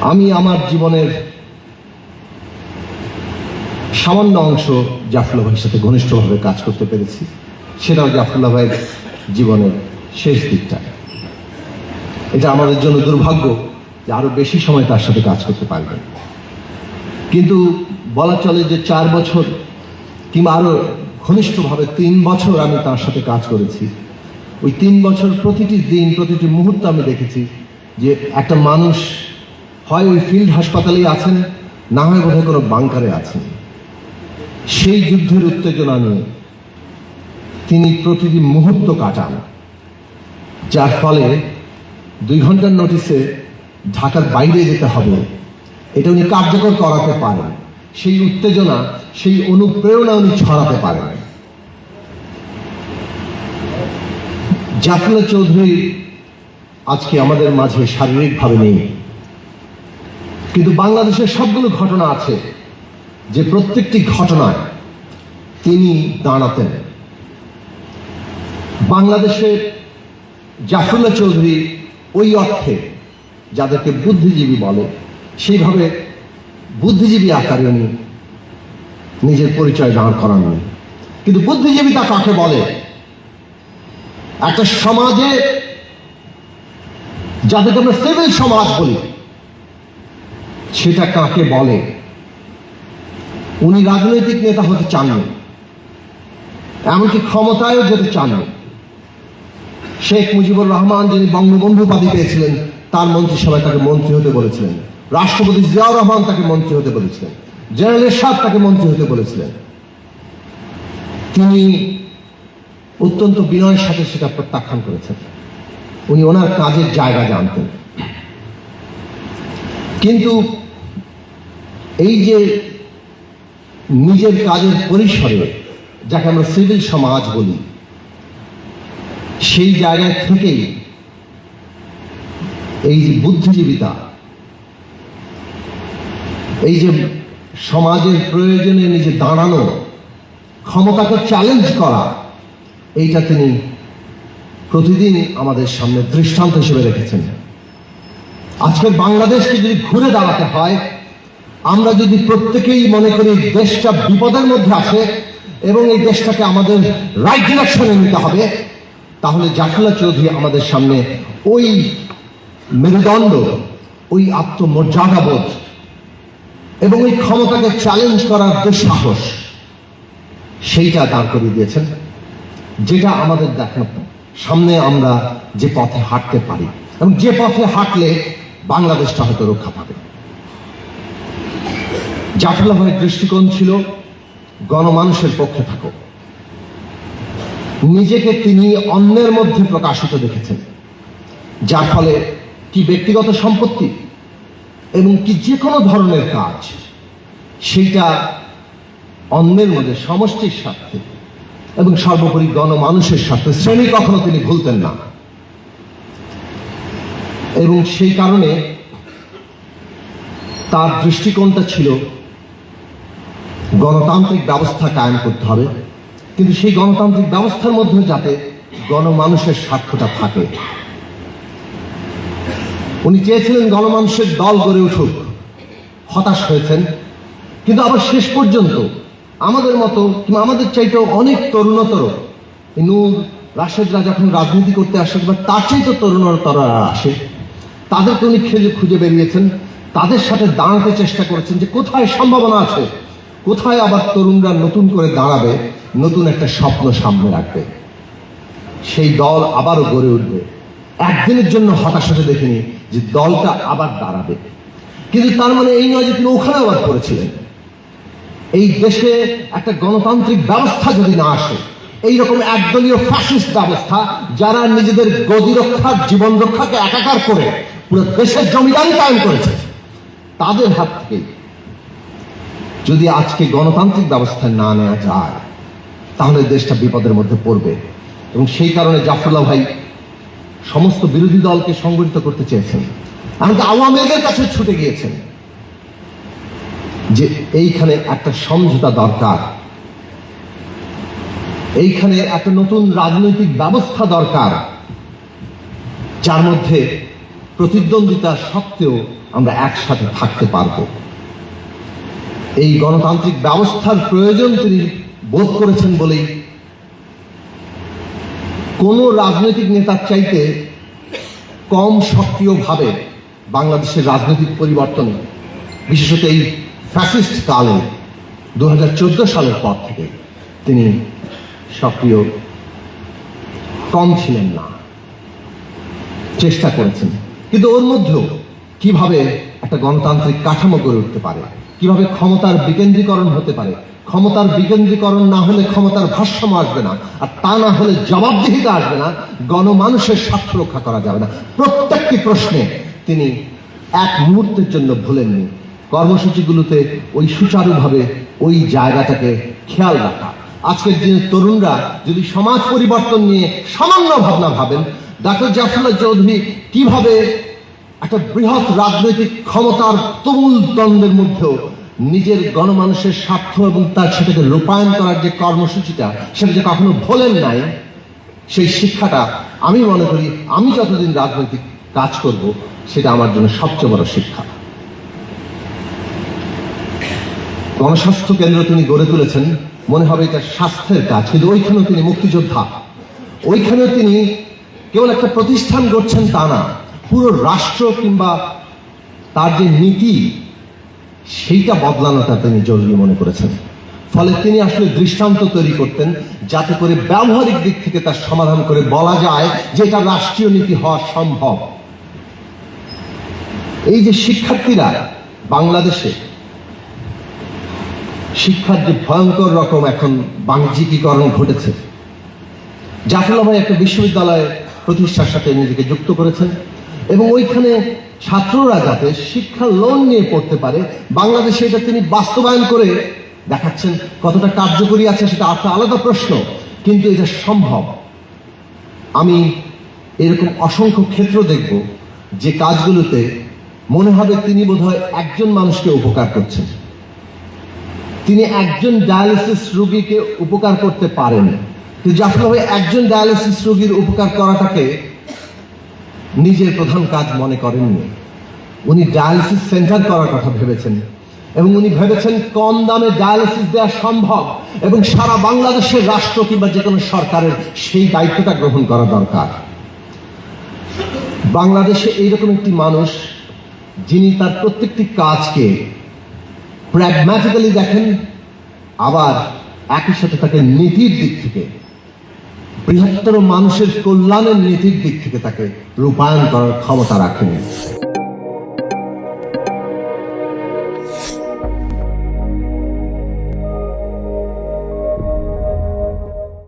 আমি আমার জীবনের সামান্য অংশ জাফরুল্লাহ ভাইয়ের সাথে ঘনিষ্ঠভাবে কাজ করতে পেরেছি। সেটাও জাফরুল্লাহ ভাইয়ের জীবনের শেষ দিকটা। এটা আমাদের জন্য দুর্ভাগ্য যে আরও বেশি সময় তার সাথে কাজ করতে পারবেন কিন্তু বলা চলে যে চার বছর কিংবা আরও ঘনিষ্ঠভাবে তিন বছর আমি তার সাথে কাজ করেছি। ওই তিন বছর প্রতিটি দিন, প্রতিটি মুহূর্ত আমি দেখেছি যে একটা মানুষ হয় ওই ফিল্ড হাসপাতালেই আছেন, না হয় বোধহয় কোনো বাংকারে আছেন। সেই যুদ্ধের উত্তেজনা নিয়ে তিনি প্রতিটি মুহূর্ত কাটান, যার ফলে দুই ঘণ্টার নোটিসে ঢাকার বাইরে যেতে হবে, এটা উনি কার্যকর করাতে পারেন। সেই উত্তেজনা, সেই অনুপ্রেরণা উনি ছড়াতে পারেন। জাফরুল্লাহ চৌধুরী আজকে আমাদের মাঝে শারীরিকভাবে নেই। কিন্তু বাংলাদেশের সবগুলো ঘটনা আছে যে প্রত্যেকটি ঘটনায় তিনি দাঁড়াতেন। বাংলাদেশের জাফরুল্লাহ চৌধুরী ওই অর্থে যাদেরকে বুদ্ধিজীবী বলে, সেইভাবে বুদ্ধিজীবী আকারে উনি নিজের পরিচয় দাঁড় করাননি। কিন্তু বুদ্ধিজীবিতা কাকে বলে? একটা সমাজে যাদেরকে আমরা সিভিল সমাজ বলি সেটা কাকে বলে? উনি রাজনৈতিক নেতা হতে চাননি এমনকি ক্ষমতায়ও যেতে চাননি শেখ মুজিবুর রহমান যিনি বঙ্গবন্ধু উপাধি পেয়েছিলেন, তার মন্ত্রিসভায় তাকে মন্ত্রী হতে বলেছিলেন। রাষ্ট্রপতি জিয়াউর রহমান তাকে মন্ত্রী হতে বলেছিলেন। জেনারেল এরশাদ তাকে মন্ত্রী হতে বলেছিলেন। তিনি অত্যন্ত বিনয়ের সাথে সেটা প্রত্যাখ্যান করেছেন। উনি ওনার কাজের জায়গা জানতেন। কিন্তু এই যে নিজের কাজের পরিসরে যাকে আমরা সিভিল সমাজ বলি, সেই জায়গা থেকেই এই যে বুদ্ধিজীবিতা, এই যে সমাজের প্রয়োজনে নিজে দাঁড়ানো, ক্ষমতাকে চ্যালেঞ্জ করা, এইটা তিনি প্রতিদিন আমাদের সামনে দৃষ্টান্ত হিসেবে রেখেছেন। আজকের বাংলাদেশকে যদি ঘুরে দাঁড়াতে হয়, আমরা যদি প্রত্যেকেই মনে করি দেশটা বিপদের মধ্যে আছে এবং এই দেশটাকে আমাদের রাইট ডিরেকশনে নিতে হবে, তাহলে জাফরুল্লাহ চৌধুরী আমাদের সামনে ওই মেরুদণ্ড, ওই আত্মমর্যাদাবোধ এবং ওই ক্ষমতাকে চ্যালেঞ্জ করার দুঃসাহস সেইটা দাঁড় করিয়ে দিয়েছেন, যেটা আমাদের দেখার সামনে আমরা যে পথে হাঁটতে পারি। এবং যে পথে হাঁটলে বাংলাদেশটা হয়তো রক্ষা পাবে। জাফরুল্লাহ ভাইয়ের দৃষ্টিকোণ ছিল, গণমানুষের পক্ষে থাকো নিজেকে তিনি অন্যের মধ্যে প্রকাশিত দেখেছেন। যার ফলে কি ব্যক্তিগত সম্পত্তি এবং কি যে কোনো ধরনের কাজ, সেইটা অন্যের মধ্যে সমষ্টির স্বার্থে এবং সর্বোপরি গণমানুষের স্বার্থে শ্রেণি কখনো তিনি ভুলতেন না। এবং সেই কারণে তার দৃষ্টিকোণটা ছিল গণতান্ত্রিক ব্যবস্থা কায়েম করতে হবে। কিন্তু সেই গণতান্ত্রিক ব্যবস্থার মধ্যে যাতে গণমানুষের স্বার্থটা থাকে। উনি চেয়েছিলেন গণমানুষের দল গড়ে উঠুক। হতাশ হয়েছেন। কিন্তু আবার শেষ পর্যন্ত আমাদের মতো কিংবা আমাদের চাইতেও অনেক তরুণতর নূর রাশেদরা যখন রাজনীতি করতে আসে বা তার চাইতে তরুণতরা আসে তাদেরকে উনি খুঁজে খুঁজে বেরিয়েছেন, তাদের সাথে দাঁড়াতে চেষ্টা করেছেন যে কোথায় সম্ভাবনা আছে, কোথায় আবার তরুণরা নতুন করে দাঁড়াবে, নতুন একটা স্বপ্ন সামনে রাখবে। সেই দল আবারও গড়ে উঠবে। একদিনের জন্য হতাশ হতে দেখিনি যে দলটা আবার দাঁড়াবে। কিন্তু তার মানে এই নয় যে তিনি ওখানে আবার করেছিলেন এই দেশে একটা গণতান্ত্রিক ব্যবস্থা যদি না আসে, এইরকম একদলীয় ফ্যাসিস্ট ব্যবস্থা যারা নিজেদের গদি রক্ষার জীবন রক্ষাকে একাকার করে পুরো দেশের জমিদারি কায়েম করেছে। তাদের হাত থেকে যদি আজকে গণতান্ত্রিক ব্যবস্থা না নেওয়া যায়, তাহলে দেশটা বিপদের মধ্যে পড়বে। এবং সেই কারণে জাফরুল্লাহ ভাই সমস্ত বিরোধী দলকে সংগঠিত করতে চেয়েছেন। এমনকি আওয়ামী লীগের কাছে ছুটে গিয়েছেন যে এইখানে একটা সমঝোতা দরকার। এইখানে একটা নতুন রাজনৈতিক ব্যবস্থা দরকার। যার মধ্যে প্রতিদ্বন্দ্বিতা সত্ত্বেও আমরা একসাথে থাকতে পারব। এই গণতান্ত্রিক ব্যবস্থার প্রয়োজন তিনি বোধ করেছেন বলেই কোনো রাজনৈতিক নেতার চাইতে কম সক্রিয়ভাবে বাংলাদেশের রাজনৈতিক পরিবর্তন, বিশেষত এই ফ্যাসিস্ট কালে, দু হাজার চোদ্দ সালের পর থেকে তিনি সক্রিয় কম ছিলেন না। চেষ্টা করেছেন। কিন্তু ওর মধ্যেও কীভাবে একটা গণতান্ত্রিক কাঠামো গড়ে উঠতে পারে, কীভাবে ক্ষমতার বিকেন্দ্রীকরণ হতে পারে, ক্ষমতার বিকেন্দ্রীকরণ না হলে ক্ষমতার ভারসাম্য আসবে না, আর তা না হলে জবাবদিহিতা আসবে না, গণমানুষের স্বার্থ রক্ষা করা যাবে না। প্রত্যেকটি প্রশ্নে তিনি এক মুহূর্তের জন্য ভুলেননি। কর্মসূচিগুলোতে ওই সুচারুভাবে ওই জায়গাটাকে খেয়াল রাখা। আজকের দিনের তরুণরা যদি সমাজ পরিবর্তন নিয়ে সামান্য ভাবনা ভাবেন ডাক্তার জাফরুল্লাহ চৌধুরী কীভাবে একটা বৃহৎ রাজনৈতিক ক্ষমতার তুমুল দ্বন্দ্বের মধ্যেও নিজের গণমানুষের স্বার্থ এবং তার সেটাকে রূপায়ণ করার যে কর্মসূচিটা, সেটা যে কখনো ভোলেন নাই, সেই শিক্ষাটা আমি মনে করি আমি যতদিন রাজনৈতিক কাজ করব, সেটা আমার জন্য সবচেয়ে বড় শিক্ষা। গণস্বাস্থ্য কেন্দ্র তিনি গড়ে তুলেছেন, মনে হবে এটা স্বাস্থ্যের কাজ, কিন্তু ওইখানেও তিনি মুক্তিযোদ্ধা। ওইখানেও তিনি কেবল একটা প্রতিষ্ঠান গড়ছেন তা না, পুরো রাষ্ট্র কিংবা তার যে নীতি, সেইটা বদলানোটা তিনি জরুরি মনে করেছেন। ফলে তিনি আসলে দৃষ্টান্ত তৈরি করতেন যাতে করে ব্যবহারিক দিক থেকে তার সমাধান করে বলা যায় যে এটা রাষ্ট্রীয় নীতি হওয়া সম্ভব। এই যে শিক্ষার্থীরা বাংলাদেশে, শিক্ষার যে ভয়ঙ্কর রকম এখন বাণিজ্যিকীকরণ ঘটেছে জাফরুল্লাহ ভাই একটা বিশ্ববিদ্যালয় প্রতিষ্ঠার সাথে নিজেকে যুক্ত করেছেন এবং ওইখানে ছাত্ররা যাতে শিক্ষা লোন নিয়ে পড়তে পারে, বাংলাদেশে এটা তিনি বাস্তবায়ন করে দেখাচ্ছেন কতটা কার্যকরী আছে সেটা একটা আলাদা প্রশ্ন, কিন্তু এটা সম্ভব। আমি এরকম অসংখ্য ক্ষেত্র দেখব যে কাজগুলোতে মনে হবে তিনি বোধহয় একজন মানুষকে উপকার করছেন। তিনি একজন ডায়ালিসিস রোগীকে উপকার করতে পারেন। জাফরুল্লাহ ভাই একজন ডায়ালিসিস রোগীর উপকার করাটাকে নিজের প্রধান কাজ মনে করেননি। উনি ডায়ালিসিস সেন্টার করার কথা ভেবেছেন এবং উনি ভেবেছেন কম দামে ডায়ালিসিস দেওয়া সম্ভব এবং সারা বাংলাদেশের রাষ্ট্র কিংবা যে কোনো সরকারের সেই দায়িত্বটা গ্রহণ করা দরকার। বাংলাদেশে এইরকম একটি মানুষ যিনি তার প্রত্যেকটি কাজকে প্র্যাগম্যাটিক্যালি দেখেন, আবার একই সাথে তাকে নীতির দিক থেকে বৃহত্তর মানুষের কল্যাণের নীতির দিক থেকে তাকে রূপায়ণ করার ক্ষমতা রাখেন।